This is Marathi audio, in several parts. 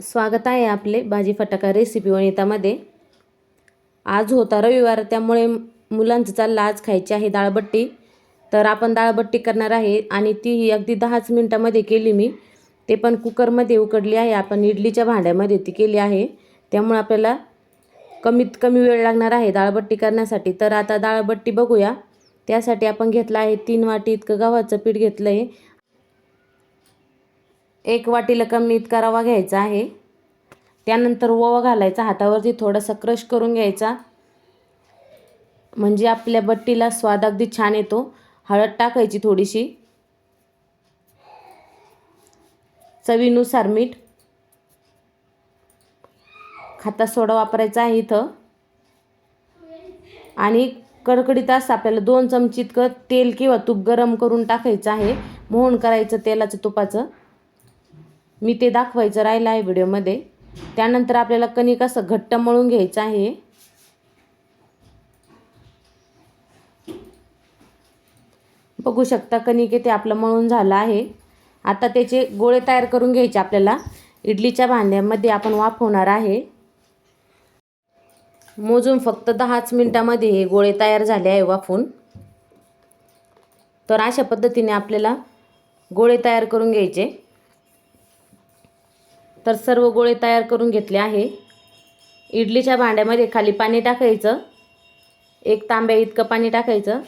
स्वागत आहे आपले भाजी फटाका रेसिपी वनितामध्ये. आज होता रविवार त्यामुळे मुलांचं चाललं आज खायची आहे डाळबट्टी तर आपण डाळबट्टी करणार आहे आणि ती अगदी दहाच मिनटामध्ये केली मी. ते पण कुकरमध्ये उकडली आहे. आपण इडलीच्या भांड्यामध्ये ती केली आहे. त्यामुळे आपल्याला कमीत कमी वेळ लागणार आहे डाळबट्टी करण्यासाठी. तर आता डाळबट्टी बघूया. त्यासाठी आपण घेतला आहे तीन वाटी इतकं गव्हाचं पीठ घेतलं आहे एक वाटीला कमी इतका रवा घ्यायचा आहे. त्यानंतर ओवा घालायचा हातावरती थोडासा क्रश करून घ्यायचा. म्हणजे आपल्या बट्टीला स्वाद अगदी छान येतो. हळद टाकायची थोडीशी. चवीनुसार मीठ. खाता सोडा वापरायचा आहे इथं. आणि कडकडीत असं आपल्याला दोन चमची इतकं तेल किंवा तूप गरम करून टाकायचं आहे. मोहन करायचं तेलाचं तुपाचं. मी ते दाखवायचं राहिलं आहे व्हिडिओमध्ये. त्यानंतर आपल्याला कणिक असं घट्ट मळून घ्यायचं आहे. बघू शकता कणिक ते आपलं मळून झालं आहे. आता त्याचे गोळे तयार करून घ्यायचे आपल्याला. इडलीच्या भांड्यामध्ये आपण वाफवणार आहे. मोजून फक्त दहाच मिनटामध्ये हे गोळे तयार झाले आहे वाफून. तर अशा पद्धतीने आपल्याला गोळे तयार करून घ्यायचे. तर सर्व गोळे तयार करून घेतले आहे. इडलीच्या भांड्यामध्ये खाली पाणी टाकायचं. एक तांब्या इतकं पाणी टाकायचं.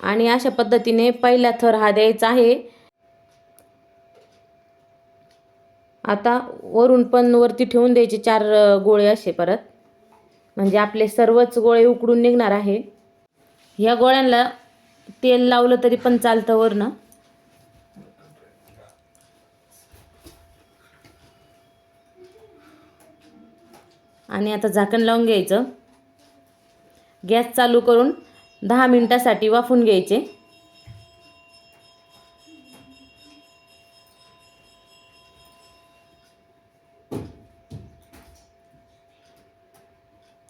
आणि अशा पद्धतीने पहिला थर हा द्यायचा आहे. आता वरून पण वरती ठेवून द्यायचे चार गोळे असे परत. म्हणजे आपले सर्वच गोळे उकडून निघणार आहे. ह्या गोळ्यांना तेल लावलं तरी पण चालतं वरनं. आणि आता झाकण लावून घ्यायचं. गॅस चालू करून दहा मिनटासाठी वाफून घ्यायचे.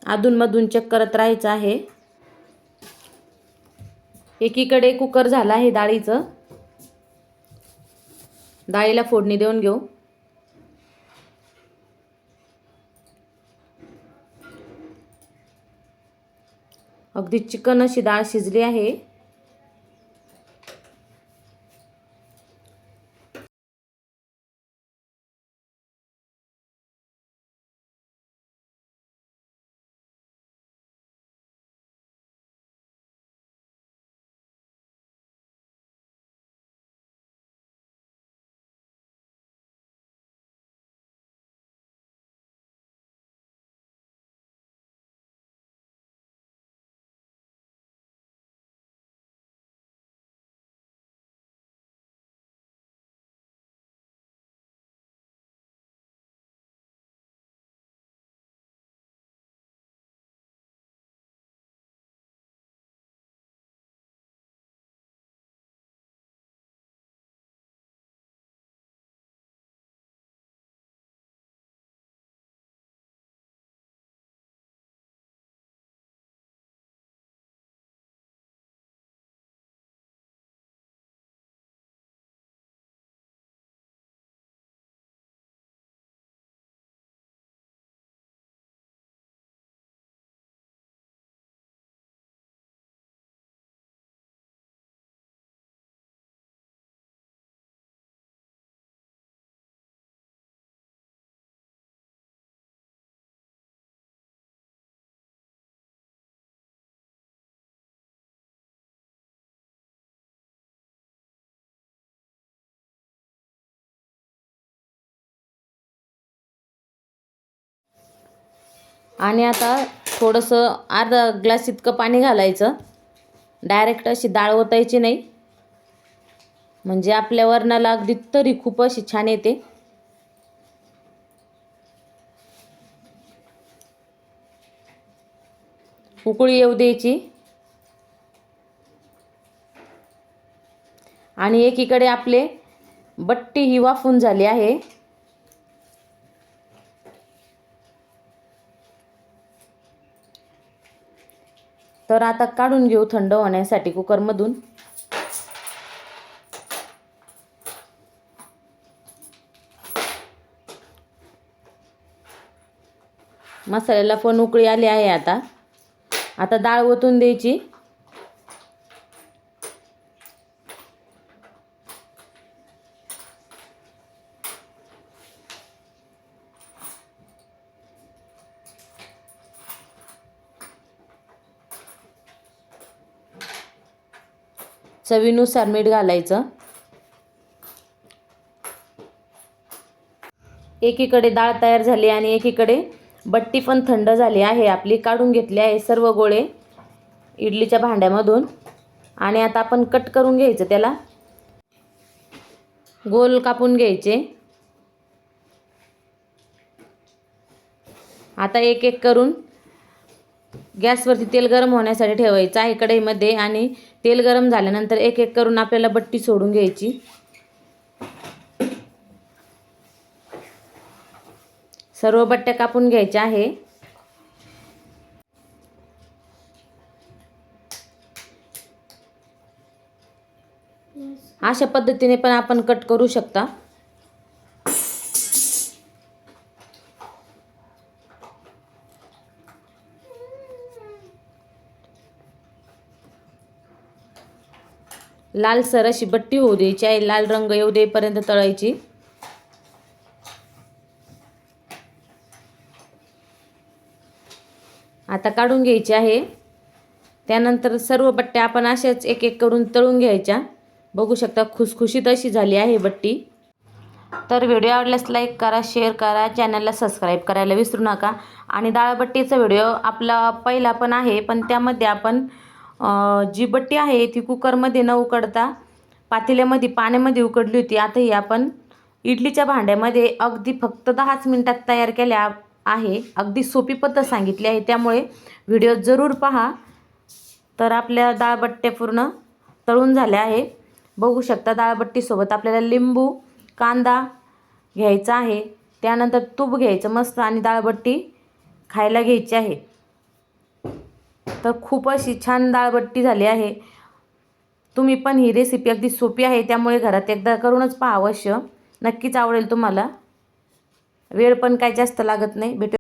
अधूनमधून चेक करत राहायचं आहे. एकीकडे कुकर झाला आहे डाळीचं. डाळीला फोडणी देऊन घेऊ. अगदी चिकन अशी डाळ शिजली आहे. आणि आता थोडंसं अर्धा ग्लास इतकं पाणी घालायचं. डायरेक्ट अशी डाळ ओतायची नाही. म्हणजे आपल्या वरणाला अगदी तरी खूप अशी छान येते. उकळी येऊ द्यायची. आणि एकीकडे आपले बट्टी ही वाफून झाली आहे. तर आता काढून घेऊ थंड होण्यासाठी कुकरमधून मसाल्याला पण उकळी आली आहे आता. आता डाळ ओतून द्यायची. चवीनुसार मीठ घालायचं. एकीकडे डाळ तयार झाली आणि एकीकडे बट्टी पण थंड झाली आहे. आपली काढून घेतली आहे सर्व गोळे इडलीच्या भांड्यामधून. आणि आता आपण कट करून घ्यायचं त्याला. गोल कापून घ्यायचे. आता एक एक करून गॅसवरती तेल गरम होण्यासाठी ठेवायचं आहे कढईमध्ये आणि तेल गरम झाल्यानंतर एक एक करून आपल्याला बट्टी सोडून घ्यायची. सर्व बट्ट्या कापून घ्यायच्या आहे. अशा पद्धतीने पण आपण कट करू शकता. लालसर अशी बट्टी होऊ द्यायची आहे. लाल रंग येऊ देईपर्यंत तळायची. आता काढून घ्यायची आहे. त्यानंतर सर्व बट्ट्या आपण अशाच एक एक करून तळून घ्यायच्या. बघू शकता खुसखुशीत अशी झाली आहे बट्टी. तर व्हिडिओ आवडल्यास लाईक करा शेअर करा चॅनलला सबस्क्राईब करायला विसरू नका. आणि डाळबट्टीचा व्हिडिओ आपला पहिला पण आहे पण त्यामध्ये आपण जी बट्टी आहे ती कुकरमध्ये न उकडता पातेल्यामध्ये पाण्यामध्ये उकडली होती. आता ही आपण इडलीच्या भांड्यामध्ये अगदी फक्त दहाच मिनटात तयार केल्या आहे. अगदी सोपी पद्धत सांगितली आहे. त्यामुळे व्हिडिओ जरूर पहा. तर आपल्या डाळबट्ट्या पूर्ण तळून झाल्या आहे. बघू शकता डाळबट्टीसोबत आपल्याला लिंबू कांदा घ्यायचा आहे. त्यानंतर तूप घ्यायचं मस्त आणि डाळबट्टी खायला घ्यायची आहे. तर खूप अशी छान डाळबट्टी झाली आहे. तुम्ही पण ही रेसिपी अगदी सोपी आहे त्यामुळे घरात एकदा करूनच पहा अवश्य. नक्कीच आवडेल तुम्हाला. वेळ पण काय जास्त लागत नाही. भेट